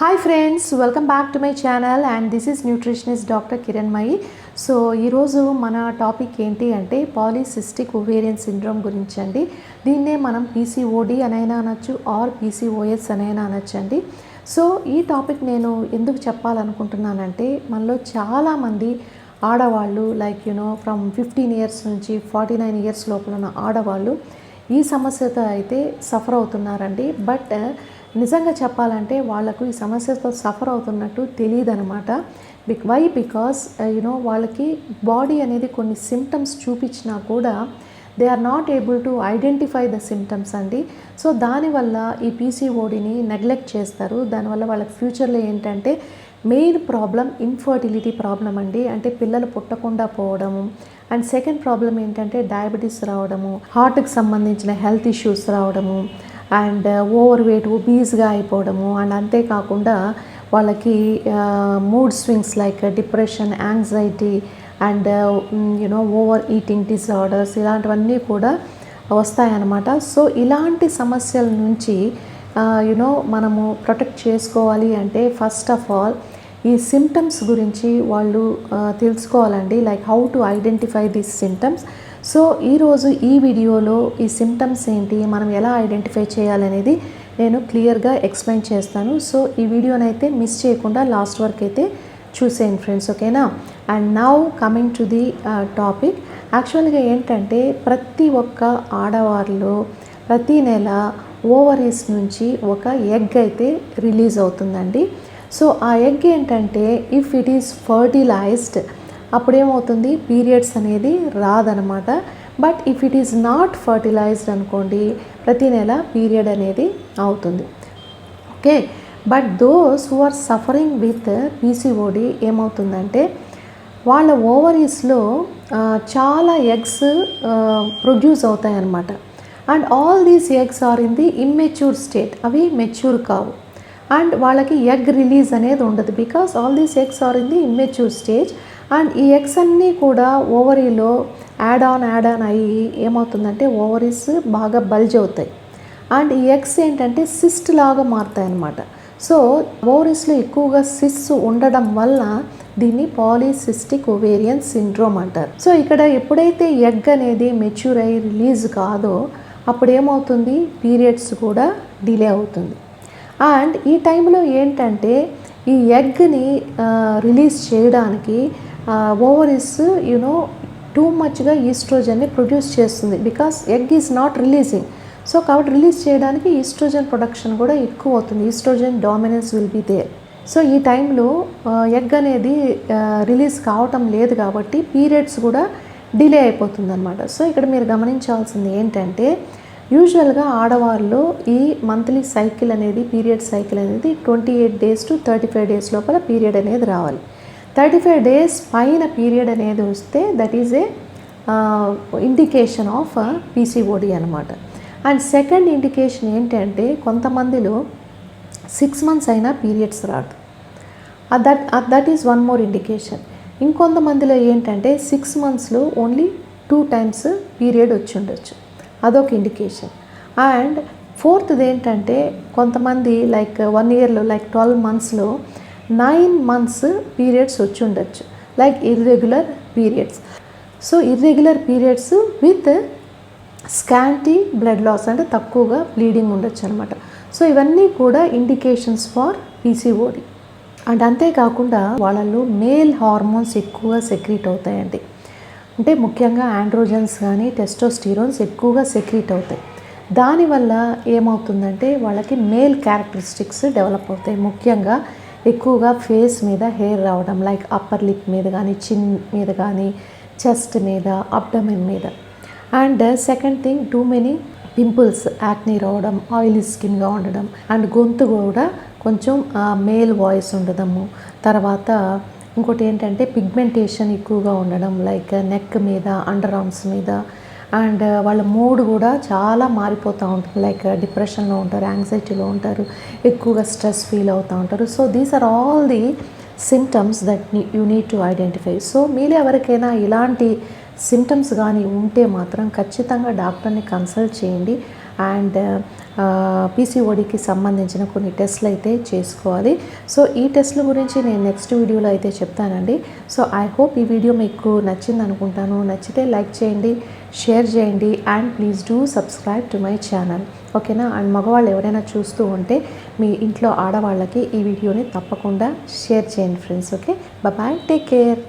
Hi friends welcome back to my channel and this is nutritionist doctor Kiran Mayi so ఈరోజు మన topic ఏంటి అంటే polycystic ovarian syndrome గురించి అండి. దీన్నే మనం పీసీఓడి అనైనా అనొచ్చు ఆర్ పీసీఓఎస్ అనైనా అనొచ్చు అండి సో ఈ టాపిక్ నేను ఎందుకు చెప్పాలనుకుంటున్నానంటే మనలో చాలామంది ఆడవాళ్ళు like you know from fifteen years నుంచి ఫార్టీ నైన్ ఇయర్స్ లోపల ఉన్న ఆడవాళ్ళు ఈ సమస్యతో అయితే సఫర్ అవుతున్నారండి. బట్ నిజంగా చెప్పాలంటే వాళ్ళకు ఈ సమస్యతో సఫర్ అవుతున్నట్టు తెలియదు అనమాట బిక్ వై బికాస్ యునో వాళ్ళకి బాడీ అనేది కొన్ని సిమ్టమ్స్ చూపించినా కూడా they are not able to identify the symptoms అండి. సో దానివల్ల ఈ పీసీఓడిని నెగ్లెక్ట్ చేస్తారు. దానివల్ల వాళ్ళకి ఫ్యూచర్లో ఏంటంటే మెయిన్ ప్రాబ్లం ఇన్ఫర్టిలిటీ ప్రాబ్లం అండి. అంటే పిల్లలు పుట్టకుండా పోవడము అండ్ సెకండ్ ప్రాబ్లం ఏంటంటే డయాబెటీస్ రావడము. హార్ట్కి సంబంధించిన హెల్త్ ఇష్యూస్ రావడము. అండ్ ఓవర్ వెయిట్ ఒబీస్గా అయిపోవడము అండ్ అంతేకాకుండా వాళ్ళకి mood swings like depression anxiety and you know over eating disorders ఇలాంటివన్నీ కూడా వస్తాయన్నమాట. సో ఇలాంటి సమస్యల నుంచి uh, యునో మనము ప్రొటెక్ట్ చేసుకోవాలి అంటే ఫస్ట్ ఆఫ్ ఆల్ ఈ సిమ్టమ్స్ గురించి వాళ్ళు uh, తెలుసుకోవాలండి. Like how to identify these symptoms so ఈరోజు ఈ వీడియోలో ఈ సిమ్టమ్స్ ఏంటి మనం ఎలా ఐడెంటిఫై చేయాలనేది నేను క్లియర్గా ఎక్స్ప్లెయిన్ చేస్తాను. సో ఈ వీడియోనైతే మిస్ చేయకుండా లాస్ట్ వరకు అయితే చూసేయండి ఫ్రెండ్స్ ఓకేనా? And now coming to the topic యాక్చువల్గా ఏంటంటే ప్రతి ఒక్క ఆడవారిలో ప్రతి నెల ఓవరీస్ నుంచి ఒక ఎగ్ అయితే రిలీజ్ అవుతుందండి. సో ఆ ఎగ్ ఏంటంటే ఇఫ్ ఇట్ ఈస్ ఫర్టిలైజ్డ్ అప్పుడేమవుతుంది? పీరియడ్స్ అనేది రాదనమాట. But if it is not fertilized అనుకోండి ప్రతి నెల పీరియడ్ అనేది అవుతుంది. Okay? But those who are suffering with PCOD ఏమవుతుందంటే వాళ్ళ ఓవరీస్లో చాలా ఎగ్స్ ప్రొడ్యూస్ అవుతాయి అన్నమాట and all these eggs are in the immature state. అవి మెచ్యూర్ కావు. అండ్ వాళ్ళకి ఎగ్ రిలీజ్ అనేది ఉండదు. Because all these eggs are in the immature stage. And ఈ ఎగ్స్ అన్నీ కూడా ఓవరీలో యాడ్ ఆన్ యాడ్ ఆన్ అయ్యి ఏమవుతుందంటే ఓవరీస్ బాగా బల్జ్ అవుతాయి. అండ్ ఈ ఎగ్స్ ఏంటంటే సిస్ట్ లాగా మారుతాయి అన్నమాట సో ఓవరీస్లో ఎక్కువగా సిస్ ఉండడం వల్ల దీన్ని పాలిసిస్టిక్ ఒవేరియన్ సిండ్రోమ్ అంటారు. సో ఇక్కడ ఎప్పుడైతే ఎగ్ అనేది మెచ్యూర్ అయ్యి రిలీజ్ కాదో అప్పుడు ఏమవుతుంది? పీరియడ్స్ కూడా డిలే అవుతుంది. అండ్ ఈ టైంలో ఏంటంటే ఈ ఎగ్ని రిలీజ్ చేయడానికి ఓవరీస్ యునో టూ మచ్గా ఈస్ట్రోజన్ని ప్రొడ్యూస్ చేస్తుంది. Because egg is not releasing so కాబట్టి రిలీజ్ చేయడానికి ఈస్ట్రోజన్ ప్రొడక్షన్ కూడా ఎక్కువ అవుతుంది. Estrogen dominance will be there so ఈ టైంలో ఎగ్ అనేది రిలీజ్ కావటం లేదు కాబట్టి పీరియడ్స్ కూడా డిలే అయిపోతుంది అనమాట సో ఇక్కడ మీరు గమనించాల్సింది ఏంటంటే యూజువల్గా ఆడవాళ్ళు ఈ మంత్లీ సైకిల్ అనేది పీరియడ్ సైకిల్ అనేది twenty eight days to thirty five days లోపల పీరియడ్ అనేది రావాలి. థర్టీ ఫైవ్ డేస్ పైన పీరియడ్ అనేది వస్తే that is a indication of PCOD అనమాట అండ్ సెకండ్ ఇండికేషన్ ఏంటంటే కొంతమందిలో సిక్స్ మంత్స్ అయినా పీరియడ్స్ రాదు. That that is one more indication ఇంకొంతమందిలో ఏంటంటే సిక్స్ మంత్స్లో ఓన్లీ టూ టైమ్స్ పీరియడ్ వచ్చి ఉండొచ్చు. అదొక ఇండికేషన్ అండ్ ఫోర్త్ది ఏంటంటే కొంతమంది లైక్ వన్ ఇయర్లో లైక్ ట్వెల్వ్ మంత్స్లో నైన్ మంత్స్ పీరియడ్స్ వచ్చి ఉండొచ్చు. Like irregular periods so irregular periods with scanty blood loss అంటే తక్కువగా బ్లీడింగ్ ఉండొచ్చు అనమాట సో ఇవన్నీ కూడా ఇండికేషన్స్ ఫార్ పీసీఓడి అండ్ అంతేకాకుండా వాళ్ళలో మేల్ హార్మోన్స్ ఎక్కువగా సెక్రీట్ అవుతాయండి. అంటే ముఖ్యంగా ఆండ్రోజన్స్ కానీ టెస్టోస్టీరోన్స్ ఎక్కువగా సెక్రీట్ అవుతాయి. దానివల్ల ఏమవుతుందంటే వాళ్ళకి మేల్ క్యారెక్టరిస్టిక్స్ డెవలప్ అవుతాయి. ముఖ్యంగా ఎక్కువగా ఫేస్ మీద హెయిర్ రావడం లైక్ అప్పర్ లిప్ మీద కానీ చిన్ మీద కానీ చెస్ట్ మీద అబ్డమెన్ మీద. And second thing too many pimples acne రావడం ఆయిలీ స్కిన్గా ఉండడం. అండ్ గొంతు కూడా కొంచెం మేల్ వాయిస్ ఉండడము. తర్వాత ఇంకోటి ఏంటంటే పిగ్మెంటేషన్ ఎక్కువగా ఉండడం లైక్ నెక్ మీద అండర్ ఆర్మ్స్ మీద అండ్ వాళ్ళ మూడ్ కూడా చాలా మారిపోతూ ఉంటుంది. లైక్ డిప్రెషన్లో ఉంటారు యాంగ్జైటీలో ఉంటారు ఎక్కువగా స్ట్రెస్ ఫీల్ అవుతూ ఉంటారు. So these are all the symptoms that you need to identify so మీరు ఎవరికైనా ఇలాంటి సిమ్టమ్స్ కానీ ఉంటే మాత్రం ఖచ్చితంగా డాక్టర్ని కన్సల్ట్ చేయండి. అండ్ పీసీఓడికి సంబంధించిన కొన్ని టెస్ట్లు అయితే చేసుకోవాలి. సో ఈ టెస్ట్ల గురించి నేను నెక్స్ట్ వీడియోలో అయితే చెప్తానండి. సో ఐ హోప్ ఈ వీడియో మీకు నచ్చింది అనుకుంటాను. నచ్చితే లైక్ చేయండి షేర్ చేయండి and please do subscribe to my channel. ఓకేనా? అండ్ మగవాళ్ళు ఎవరైనా చూస్తూ ఉంటే మీ ఇంట్లో ఆడవాళ్ళకి ఈ వీడియోని తప్పకుండా షేర్ చేయండి friends. Okay? Bye take care.